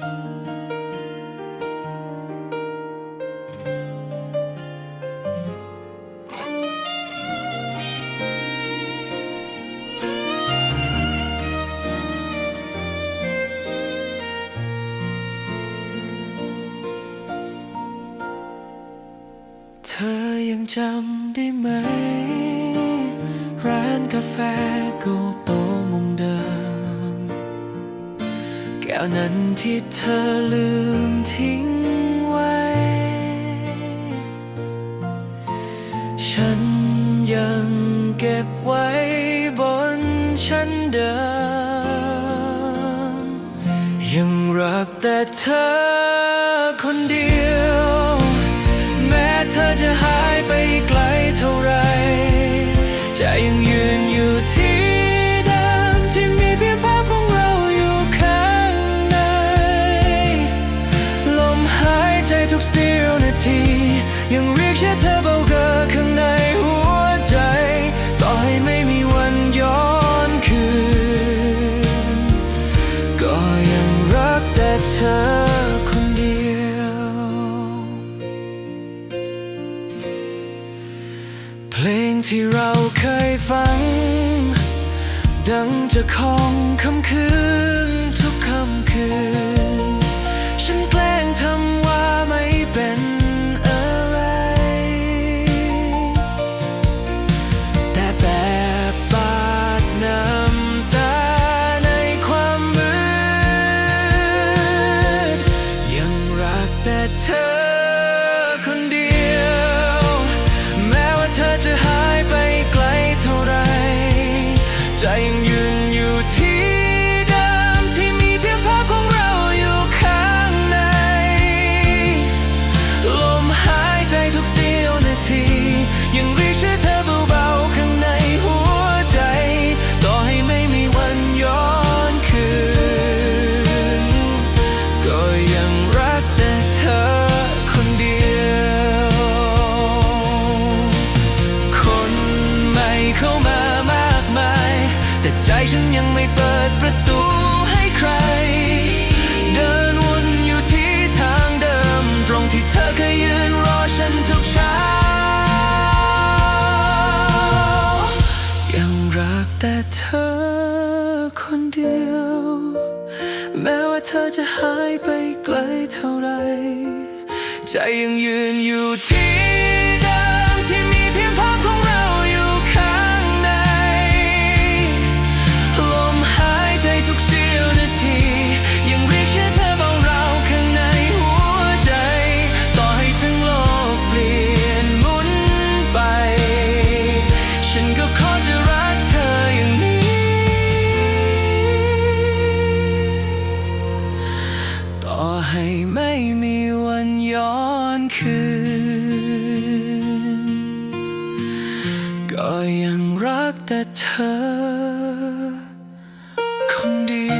เธอยังจำได้ไหม ร้านกาแฟกู ก้วนั้นที่เธอลืมทิ้งไว้ ฉันยังเก็บไว้บนชั้นเดิม ยังรักแต่เธอคนเดียว แม้เธอจะ ยังเรียกชื่อเธอเบาเกินข้างในหัวใจ ต่อให้ไม่มีวันย้อนคืน ก็ยังรักแต่เธอคนเดียว เพลงที่เราเคยฟัง ดังจะของคำคืนทุกคำคืน แต่ใจฉันยังไม่เปิดประตูให้ใคร เดินวนอยู่ที่ทางเดิม ตรงที่เธอเคยยืนรอฉันทุกเช้า ยังรักแต่เธอคนเดียว แม้ว่าเธอจะหายไปไกลเท่าไร ใจยังยืนอยู่ที่ มีวันย้อนคืน ก็ยังรักแต่เธอคนเดียว